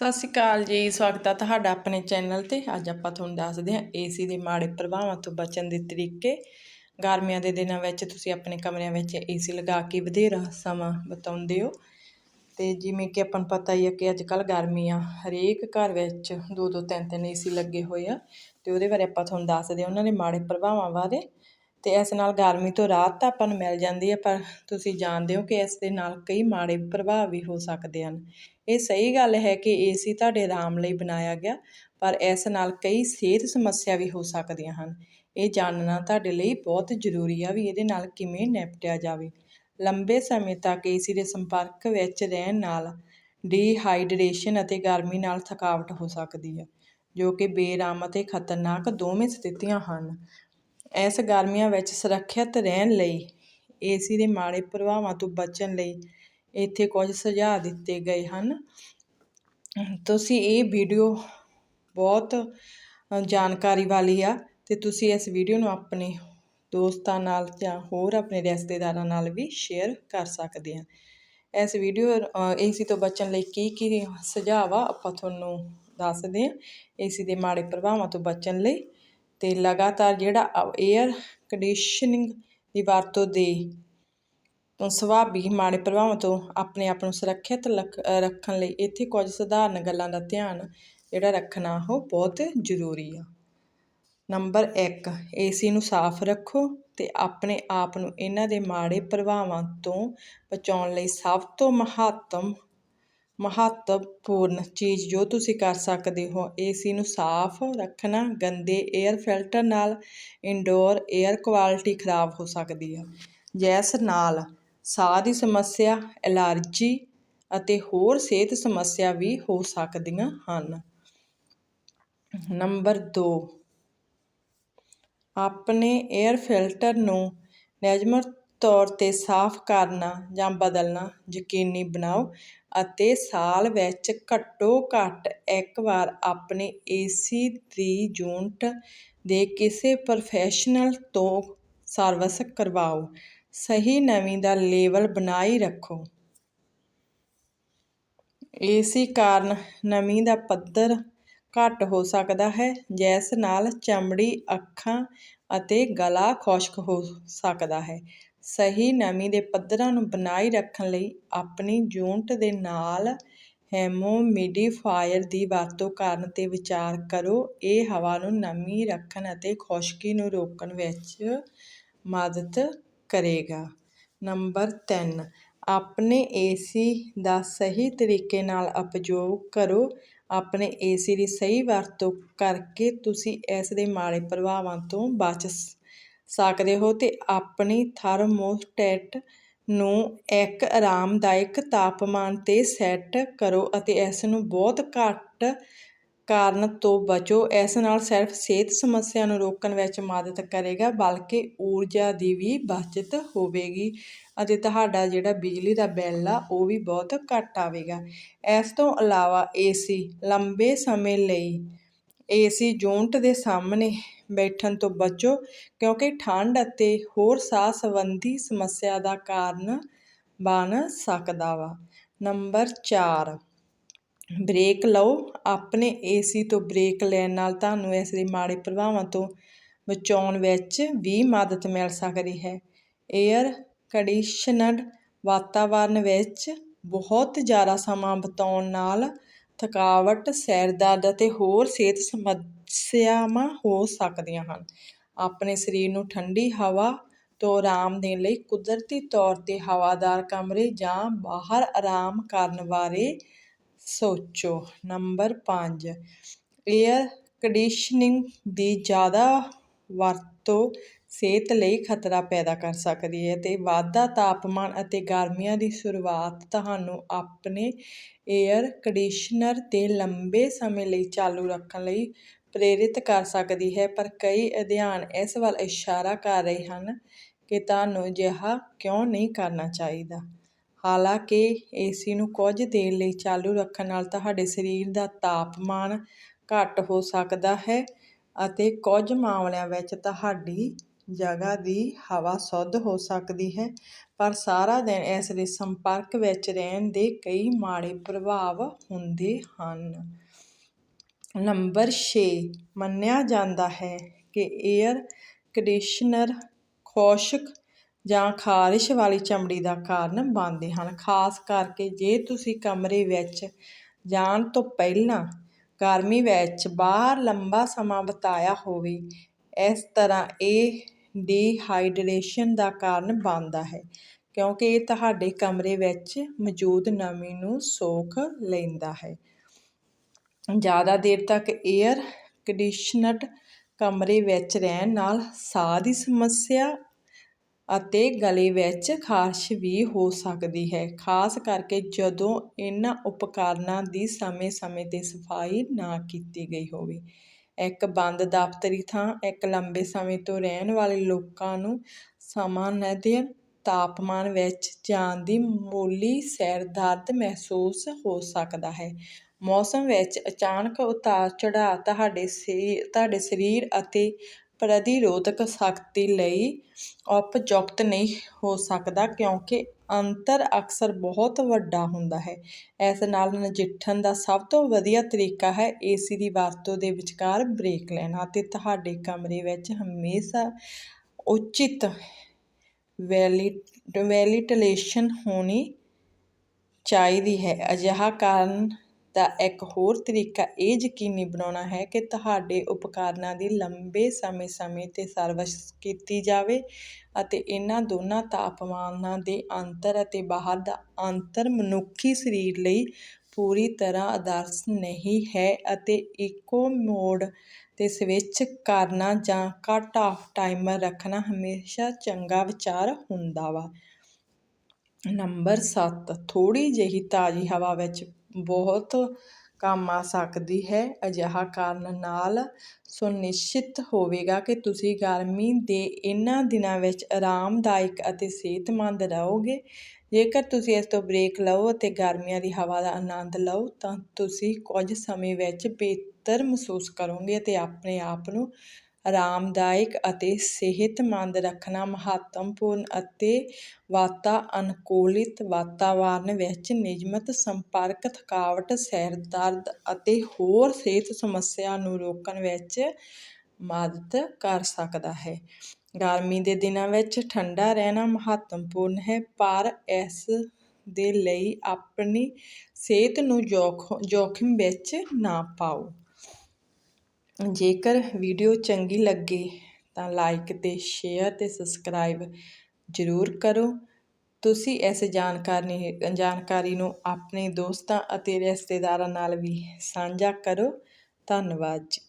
ਸਤਿ ਸ਼੍ਰੀ ਅਕਾਲ ਜੀ, ਸਵਾਗਤ ਹੈ ਤੁਹਾਡਾ ਆਪਣੇ ਚੈਨਲ ਤੇ। ਅੱਜ ਆਪਾਂ ਤੁਹਾਨੂੰ ਦੱਸਦੇ ਹਾਂ ਏਸੀ ਦੇ ਮਾੜੇ ਪ੍ਰਭਾਵਾਂ ਤੋਂ ਬਚਣ ਦੇ ਤਰੀਕੇ। ਗਰਮੀਆਂ ਦੇ ਦਿਨਾਂ ਵਿੱਚ ਤੁਸੀਂ ਆਪਣੇ ਕਮਰਿਆਂ ਵਿੱਚ ਏਸੀ ਲਗਾ ਕੇ ਵਧੇਰਾ ਸਮਾਂ ਬਿਤਾਉਂਦੇ ਹੋ। ਤੇ ਜਿਵੇਂ ਕਿ ਆਪਾਂ ਨੂੰ ਪਤਾ ਹੀ ਹੈ ਕਿ ਅੱਜ ਕੱਲ ਆ ਹਰੇਕ ਘਰ ਵਿੱਚ ਦੋ ਦੋ ਤਿੰਨ ਤਿੰਨ ਏਸੀ ਲੱਗੇ ਹੋਏ ਆ। ਤੇ ਉਹਦੇ ਬਾਰੇ ਆਪਾਂ ਤੁਹਾਨੂੰ ਦੱਸਦੇ ਹਾਂ ਉਹਨਾਂ ਦੇ ਮਾੜੇ ਪ੍ਰਭਾਵਾਂ ਬਾਰੇ। ਤੇ ਇਸ ਨਾਲ ਗਰਮੀ ਤੋਂ ਰਾਹਤ ਤਾਂ ਆਪਾਂ ਨੂੰ ਮਿਲ ਜਾਂਦੀ ਹੈ ਪਰ ਤੁਸੀਂ ਜਾਣਦੇ ਹੋ ਕਿ ਇਸ ਦੇ ਨਾਲ ਕਈ ਮਾੜੇ ਪ੍ਰਭਾਵ ਵੀ ਹੋ ਸਕਦੇ ਹਨ। ਇਹ ਸਹੀ ਗੱਲ ਹੈ ਕਿ ਏਸੀ ਤੁਹਾਡੇ ਆਰਾਮ ਲਈ ਬਣਾਇਆ ਗਿਆ, ਪਰ ਇਸ ਨਾਲ ਕਈ ਸਿਹਤ ਸਮੱਸਿਆ ਵੀ ਹੋ ਸਕਦੀਆਂ ਹਨ। ਇਹ ਜਾਣਨਾ ਤੁਹਾਡੇ ਲਈ ਬਹੁਤ ਜ਼ਰੂਰੀ ਆ ਵੀ ਇਹਦੇ ਨਾਲ ਕਿਵੇਂ ਨਿਪਟਿਆ ਜਾਵੇ। ਲੰਬੇ ਸਮੇਂ ਤੱਕ ਏਸੀ ਦੇ ਸੰਪਰਕ ਵਿੱਚ ਰਹਿਣ ਨਾਲ ਡੀਹਾਈਡਰੇਸ਼ਨ ਅਤੇ ਗਰਮੀ ਨਾਲ ਥਕਾਵਟ ਹੋ ਸਕਦੀ ਹੈ, ਜੋ ਕਿ ਬੇਰਾਮ ਅਤੇ ਖਤਰਨਾਕ ਦੋਵੇਂ ਸਥਿਤੀਆਂ ਹਨ। ਇਸ ਗਰਮੀਆਂ ਵਿੱਚ ਸੁਰੱਖਿਅਤ ਰਹਿਣ ਲਈ ਏਸੀ ਦੇ ਮਾੜੇ ਪ੍ਰਭਾਵਾਂ ਤੋਂ ਬਚਣ ਲਈ ਇੱਥੇ ਕੁਝ ਸੁਝਾਅ ਦਿੱਤੇ ਗਏ ਹਨ। ਤੁਸੀਂ ਇਹ ਵੀਡੀਓ ਬਹੁਤ ਜਾਣਕਾਰੀ ਵਾਲੀ ਆ ਅਤੇ ਤੁਸੀਂ ਇਸ ਵੀਡੀਓ ਨੂੰ ਆਪਣੇ ਦੋਸਤਾਂ ਨਾਲ ਜਾਂ ਹੋਰ ਆਪਣੇ ਰਿਸ਼ਤੇਦਾਰਾਂ ਨਾਲ ਵੀ ਸ਼ੇਅਰ ਕਰ ਸਕਦੇ ਆ। ਇਸ ਵੀਡੀਓ ਏਸੀ ਤੋਂ ਬਚਣ ਲਈ ਕੀ ਕੀ ਸੁਝਾਅ ਆ ਆਪਾਂ ਤੁਹਾਨੂੰ ਦੱਸਦੇ ਆ। ਏਸੀ ਦੇ ਮਾੜੇ ਪ੍ਰਭਾਵਾਂ ਤੋਂ ਬਚਣ ਲਈ ਤੇ ਲਗਾਤਾਰ ਜਿਹੜਾ 에ਅਰ ਕੰਡੀਸ਼ਨਿੰਗ ਦੀ ਵਰਤੋਂ ਦੇ ਸੁਭਾਵੀ ਮਾੜੇ ਪ੍ਰਭਾਵਾਂ ਤੋਂ ਆਪਣੇ ਆਪ ਨੂੰ ਸੁਰੱਖਿਅਤ ਰੱਖਣ ਲਈ ਇੱਥੇ ਕੁਝ ਸਧਾਰਨ ਗੱਲਾਂ ਦਾ ਧਿਆਨ ਜਿਹੜਾ ਰੱਖਣਾ ਉਹ ਬਹੁਤ ਜ਼ਰੂਰੀ ਆ। ਨੰਬਰ 1 ਏਸੀ ਨੂੰ ਸਾਫ਼ ਰੱਖੋ ਤੇ ਆਪਣੇ ਆਪ ਨੂੰ ਇਹਨਾਂ ਦੇ ਮਾੜੇ ਪ੍ਰਭਾਵਾਂ ਤੋਂ ਬਚਾਉਣ ਲਈ ਸਭ ਤੋਂ ਮਹੱਤਵ ਮਹੱਤਵਪੂਰਨ ਚੀਜ਼ ਜੋ ਤੁਸੀਂ ਕਰ ਸਕਦੇ ਹੋ, ਏਸੀ ਨੂੰ ਸਾਫ਼ ਰੱਖਣਾ, ਗੰਦੇ 에ਅਰ ਫਿਲਟਰ ਨਾਲ ਇਨਡੋਰ 에ਅਰ ਕੁਆਲਿਟੀ ਖਰਾਬ ਹੋ ਸਕਦੀ ਹੈ ਜਿਸ ਨਾਲ ਸਾਹ ਦੀ ਸਮੱਸਿਆ, ਐਲਰਜੀ ਅਤੇ ਹੋਰ ਸਿਹਤ ਸਮੱਸਿਆ ਵੀ ਹੋ ਸਕਦੀਆਂ ਹਨ। ਨੰਬਰ ਦੋ, ਆਪਣੇ ਏਅਰ ਫਿਲਟਰ ਨੂੰ ਨਿਯਮਤ ਤੌਰ 'ਤੇ ਸਾਫ਼ ਕਰਨਾ ਜਾਂ ਬਦਲਣਾ ਯਕੀਨੀ ਬਣਾਓ ਅਤੇ ਸਾਲ ਵਿੱਚ ਘੱਟੋ ਘੱਟ ਇੱਕ ਵਾਰ ਆਪਣੇ ਏਸੀ ਦੀ ਯੂਨਿਟ ਦੇ ਕਿਸੇ ਪ੍ਰੋਫੈਸ਼ਨਲ ਤੋਂ ਸਰਵਿਸ ਕਰਵਾਓ। ਸਹੀ ਨਮੀ ਦਾ ਲੈਵਲ ਬਣਾਈ ਰੱਖੋ। ਏਸੀ ਕਾਰਨ ਨਮੀ ਦਾ ਪੱਧਰ ਘੱਟ ਹੋ ਸਕਦਾ ਹੈ, ਜਿਸ ਨਾਲ ਚਮੜੀ, ਅੱਖਾਂ ਅਤੇ ਗਲਾ ਖੁਸ਼ਕ ਹੋ ਸਕਦਾ ਹੈ। ਸਹੀ ਨਮੀ ਦੇ ਪੱਧਰਾਂ ਨੂੰ ਬਣਾਈ ਰੱਖਣ ਲਈ ਆਪਣੀ ਯੂਨਿਟ ਦੇ ਨਾਲ ਹਿਊਮਿਡੀਫਾਇਰ ਦੀ ਵਰਤੋਂ ਕਰਨ 'ਤੇ ਵਿਚਾਰ ਕਰੋ। ਇਹ ਹਵਾ ਨੂੰ ਨਮੀ ਰੱਖਣ ਅਤੇ ਖੁਸ਼ਕੀ ਨੂੰ ਰੋਕਣ ਵਿੱਚ ਮਦਦ ਕਰੇਗਾ। ਨੰਬਰ ਤਿੰਨ, ਆਪਣੇ ਏਸੀ ਦਾ ਸਹੀ ਤਰੀਕੇ ਨਾਲ ਉਪਯੋਗ ਕਰੋ। ਆਪਣੇ ਏਸੀ ਦੀ ਸਹੀ ਵਰਤੋਂ ਕਰਕੇ ਤੁਸੀਂ ਇਸ ਦੇ ਮਾੜੇ ਪ੍ਰਭਾਵਾਂ ਤੋਂ ਬਚ ਸਕਦੇ ਹੋ ਤੇ ਆਪਣੀ ਥਰਮੋਸਟੈਟ ਨੂੰ ਇੱਕ ਆਰਾਮਦਾਇਕ ਤਾਪਮਾਨ 'ਤੇ ਸੈੱਟ ਕਰੋ ਅਤੇ ਇਸ ਨੂੰ ਬਹੁਤ ਘੱਟ ਕਾਰਨ ਤੋਂ ਬਚੋ। ਇਸ ਨਾਲ ਸਿਰਫ ਸਿਹਤ ਸਮੱਸਿਆ ਨੂੰ ਰੋਕਣ ਵਿੱਚ ਮਦਦ ਕਰੇਗਾ, ਬਲਕਿ ਊਰਜਾ ਦੀ ਵੀ ਬਚਤ ਹੋਵੇਗੀ ਅਤੇ ਤੁਹਾਡਾ ਜਿਹੜਾ ਬਿਜਲੀ ਦਾ ਬਿੱਲ ਆ, ਉਹ ਵੀ ਬਹੁਤ ਘੱਟ ਆਵੇਗਾ। ਇਸ ਤੋਂ ਇਲਾਵਾ ਏਸੀ ਲੰਬੇ ਸਮੇਂ ਲਈ ਏਸੀ ਜੌਂਟ ਦੇ ਸਾਹਮਣੇ ਬੈਠਣ ਤੋਂ ਬਚੋ, ਕਿਉਂਕਿ ਠੰਡ ਅਤੇ ਹੋਰ ਸਾਹ ਸੰਬੰਧੀ ਸਮੱਸਿਆ ਦਾ ਕਾਰਨ ਬਣ ਸਕਦਾ ਵਾ। ਨੰਬਰ 4 ਬ੍ਰੇਕ ਲਓ। ਆਪਣੇ ਏਸੀ ਤੋਂ ਬ੍ਰੇਕ ਲੈਣ ਨਾਲ ਤੁਹਾਨੂੰ ਇਸ ਦੇ ਮਾੜੇ ਪ੍ਰਭਾਵਾਂ ਤੋਂ ਬਚਾਉਣ ਵਿੱਚ ਵੀ ਮਦਦ ਮਿਲ ਸਕਦੀ ਹੈ। 에ਅਰ ਕੰਡੀਸ਼ਨਡ ਵਾਤਾਵਰਨ ਵਿੱਚ ਬਹੁਤ ਜ਼ਿਆਦਾ ਸਮਾਂ ਬਿਤਾਉਣ ਨਾਲ ਥਕਾਵਟ, ਸਿਰ ਦਰਦ ਅਤੇ ਹੋਰ ਸਿਹਤ ਸਮੱਸਿਆਵਾਂ ਹੋ ਸਕਦੀਆਂ ਹਨ। ਆਪਣੇ ਸਰੀਰ ਨੂੰ ਠੰਡੀ ਹਵਾ ਤੋਂ ਆਰਾਮ ਦੇਣ ਲਈ ਕੁਦਰਤੀ ਤੌਰ 'ਤੇ ਹਵਾਦਾਰ ਕਮਰੇ ਜਾਂ ਬਾਹਰ ਆਰਾਮ ਕਰਨ ਬਾਰੇ ਸੋਚੋ। ਨੰਬਰ ਪੰਜ, ਏਅਰ ਕੰਡੀਸ਼ਨਿੰਗ ਦੀ ਜ਼ਿਆਦਾ ਵਰਤੋਂ ਸਿਹਤ ਲਈ ਖਤਰਾ ਪੈਦਾ ਕਰ ਸਕਦੀ ਹੈ ਅਤੇ ਵਾਧਾ ਤਾਪਮਾਨ ਅਤੇ ਗਰਮੀਆਂ ਦੀ ਸ਼ੁਰੂਆਤ ਤੁਹਾਨੂੰ ਆਪਣੇ ਏਅਰ ਕੰਡੀਸ਼ਨਰ ਤੇ ਲੰਬੇ ਸਮੇਂ ਲਈ ਚਾਲੂ ਰੱਖਣ ਲਈ ਪ੍ਰੇਰਿਤ ਕਰ ਸਕਦੀ ਹੈ, ਪਰ ਕਈ ਅਧਿਐਨ ਇਸ ਵੱਲ ਇਸ਼ਾਰਾ ਕਰ ਰਹੇ ਹਨ ਕਿ ਤੁਹਾਨੂੰ ਅਜਿਹਾ ਕਿਉਂ ਨਹੀਂ ਕਰਨਾ ਚਾਹੀਦਾ। ਹਾਲਾਂਕਿ ਏ ਸੀ ਨੂੰ ਕੁਝ ਦੇਰ ਲਈ ਚਾਲੂ ਰੱਖਣ ਨਾਲ ਤੁਹਾਡੇ ਸਰੀਰ ਦਾ ਤਾਪਮਾਨ ਘੱਟ ਹੋ ਸਕਦਾ ਹੈ ਅਤੇ ਕੁਝ ਮਾਮਲਿਆਂ ਵਿੱਚ ਤੁਹਾਡੀ ਜਗ੍ਹਾ ਦੀ ਹਵਾ ਸ਼ੁੱਧ ਹੋ ਸਕਦੀ ਹੈ। ਪਰ ਸਾਰਾ ਦਿਨ ਇਸ ਦੇ ਸੰਪਰਕ ਵਿੱਚ ਰਹਿਣ ਦੇ ਕਈ ਮਾੜੇ ਪ੍ਰਭਾਵ ਹੁੰਦੇ ਹਨ। ਨੰਬਰ 6 ਮੰਨਿਆ ਜਾਂਦਾ ਹੈ ਕਿ 에ਅਰ ਕੰਡੀਸ਼ਨਰ ਖੁਸ਼ਕ ਜਾਂ ਖਾਰਿਸ਼ ਵਾਲੀ ਚਮੜੀ ਦਾ ਕਾਰਨ ਬਣਦੇ ਹਨ। ਖਾਸ ਕਰਕੇ ਜੇ ਤੁਸੀਂ ਕਮਰੇ ਵਿੱਚ ਜਾਣ ਤੋਂ ਪਹਿਲਾਂ ਗਰਮੀ ਵਿੱਚ ਬਾਹਰ ਲੰਬਾ ਸਮਾਂ ਬਿਤਾਇਆ ਹੋਵੇ, ਇਸ ਤਰ੍ਹਾਂ ਇਹ ਡੀਹਾਈਡਰੇਸ਼ਨ ਦਾ ਕਾਰਨ ਬਣਦਾ ਹੈ, ਕਿਉਂਕਿ ਇਹ ਤੁਹਾਡੇ ਕਮਰੇ ਵਿੱਚ ਮੌਜੂਦ ਨਮੀ ਨੂੰ ਸੋਖ ਲੈਂਦਾ ਹੈ। ਜ਼ਿਆਦਾ ਦੇਰ ਤੱਕ 에ਅਰ ਕੰਡੀਸ਼ਨਡ ਕਮਰੇ ਵਿੱਚ ਰਹਿਣ ਨਾਲ ਸਾਹ ਦੀ ਸਮੱਸਿਆ ਅਤੇ ਗਲੇ ਵਿੱਚ ਖਾਰਸ਼ ਵੀ ਹੋ ਸਕਦੀ ਹੈ। ਖਾਸ ਕਰਕੇ ਜਦੋਂ ਇਹਨਾਂ ਉਪਕਰਨਾਂ ਦੀ ਸਮੇਂ-ਸਮੇਂ 'ਤੇ ਸਫ਼ਾਈ ਨਾ ਕੀਤੀ ਗਈ ਹੋਵੇ। ਇੱਕ ਬੰਦ ਦਫ਼ਤਰੀ ਥਾਂ, ਇੱਕ ਲੰਬੇ ਸਮੇਂ ਤੋਂ ਰਹਿਣ ਵਾਲੇ ਲੋਕਾਂ ਨੂੰ ਸਾਮਾਨਯ ਤਾਪਮਾਨ ਵਿੱਚ ਜਾਣ ਦੀ ਮਾਮੂਲੀ ਸਿਰ ਦਰਦ ਮਹਿਸੂਸ ਹੋ ਸਕਦਾ ਹੈ। ਮੌਸਮ ਵਿੱਚ ਅਚਾਨਕ ਉਤਾਰ ਚੜਾਅ ਤੁਹਾਡੇ ਸਰੀ ਤੁਹਾਡੇ ਸਰੀਰ ਅਤੇ ਪ੍ਰਤੀਰੋਧਕ ਸ਼ਕਤੀ ਲਈ ਉਪਯੁਕਤ ਨਹੀਂ ਹੋ ਸਕਦਾ ਕਿਉਂਕਿ ਅੰਤਰ ਅਕਸਰ ਬਹੁਤ ਵੱਡਾ ਹੁੰਦਾ ਹੈ। ਇਸ ਨਾਲ ਨਜਿੱਠਣ ਦਾ ਸਭ ਤੋਂ ਵਧੀਆ ਤਰੀਕਾ ਹੈ ਏਸੀ ਦੀ ਵਰਤੋਂ ਦੇ ਵਿਚਕਾਰ ਬ੍ਰੇਕ ਲੈਣਾ ਅਤੇ ਤੁਹਾਡੇ ਕਮਰੇ ਵਿੱਚ ਹਮੇਸ਼ਾ ਉਚਿਤ ਵੈਲੀ ਵੈਲੀਟਲੇਸ਼ਨ ਹੋਣੀ ਚਾਹੀਦੀ ਹੈ। ਅਜਿਹਾ ਕਾਰਨ ਦਾ ਇੱਕ ਹੋਰ ਤਰੀਕਾ ਇਹ ਯਕੀਨੀ ਬਣਾਉਣਾ ਹੈ ਕਿ ਤੁਹਾਡੇ ਉਪਕਰਨਾਂ ਦੀ ਲੰਬੇ ਸਮੇਂ-ਸਮੇਂ 'ਤੇ ਸਰਵਿਸ ਕੀਤੀ ਜਾਵੇ ਅਤੇ ਇਹਨਾਂ ਦੋਨਾਂ ਤਾਪਮਾਨਾਂ ਦੇ ਅੰਤਰ ਅਤੇ ਬਾਹਰ ਦਾ ਅੰਤਰ ਮਨੁੱਖੀ ਸਰੀਰ ਲਈ ਪੂਰੀ ਤਰ੍ਹਾਂ ਆਦਰਸ਼ ਨਹੀਂ ਹੈ ਅਤੇ ਇਕੋ ਮੋਡ 'ਤੇ ਸਵਿੱਚ ਕਰਨਾ ਜਾਂ ਕੱਟ ਆਫ ਟਾਈਮਰ ਰੱਖਣਾ ਹਮੇਸ਼ਾ ਚੰਗਾ ਵਿਚਾਰ ਹੁੰਦਾ ਵਾ। ਨੰਬਰ 7 ਥੋੜ੍ਹੀ ਜਿਹੀ ਤਾਜ਼ੀ ਹਵਾ ਵਿੱਚ ਬਹੁਤ ਕੰਮ ਆ ਸਕਦੀ ਹੈ। ਅਜਿਹਾ ਕਰਨ ਨਾਲ ਸੁਨਿਸ਼ਚਿਤ ਹੋਵੇਗਾ ਕਿ ਤੁਸੀਂ ਗਰਮੀ ਦੇ ਇਹਨਾਂ ਦਿਨਾਂ ਵਿੱਚ ਆਰਾਮਦਾਇਕ ਅਤੇ ਸਿਹਤਮੰਦ ਰਹੋਗੇ। ਜੇਕਰ ਤੁਸੀਂ ਇਸ ਤੋਂ ਬ੍ਰੇਕ ਲਓ ਅਤੇ ਗਰਮੀਆਂ ਦੀ ਹਵਾ ਦਾ ਆਨੰਦ ਲਓ, ਤਾਂ ਤੁਸੀਂ ਕੁਝ ਸਮੇਂ ਵਿੱਚ ਬਿਹਤਰ ਮਹਿਸੂਸ ਕਰੋਗੇ ਅਤੇ ਆਪਣੇ ਆਪ ਨੂੰ ਆਰਾਮਦਾਇਕ ਅਤੇ ਸਿਹਤਮੰਦ ਰੱਖਣਾ ਮਹੱਤਵਪੂਰਨ ਅਤੇ ਵਾਤਾ ਅਨੁਕੂਲਿਤ ਵਾਤਾਵਰਨ ਵਿੱਚ ਨਿਯਮਤ ਸੰਪਰਕ, ਥਕਾਵਟ, ਸਿਰ ਦਰਦ ਅਤੇ ਹੋਰ ਸਿਹਤ ਸਮੱਸਿਆ ਨੂੰ ਰੋਕਣ ਵਿੱਚ ਮਦਦ ਕਰ ਸਕਦਾ ਹੈ। ਗਰਮੀ ਦੇ ਦਿਨਾਂ ਵਿੱਚ ਠੰਡਾ ਰਹਿਣਾ ਮਹੱਤਵਪੂਰਨ ਹੈ, ਪਰ ਇਸ ਦੇ ਲਈ ਆਪਣੀ ਸਿਹਤ ਨੂੰ ਜੋਖ, ਜੋਖਿਮ ਵਿੱਚ ਨਾ ਪਾਓ। ਜੇਕਰ ਵੀਡੀਓ ਚੰਗੀ ਲੱਗੇ ਤਾਂ ਲਾਈਕ ਅਤੇ ਸ਼ੇਅਰ ਅਤੇ ਸਬਸਕ੍ਰਾਈਬ ਜ਼ਰੂਰ ਕਰੋ। ਤੁਸੀਂ ਇਸ ਜਾਣਕਾਰੀ ਜਾਣਕਾਰੀ ਨੂੰ ਆਪਣੇ ਦੋਸਤਾਂ ਅਤੇ ਰਿਸ਼ਤੇਦਾਰਾਂ ਨਾਲ ਵੀ ਸਾਂਝਾ ਕਰੋ। ਧੰਨਵਾਦ ਜੀ।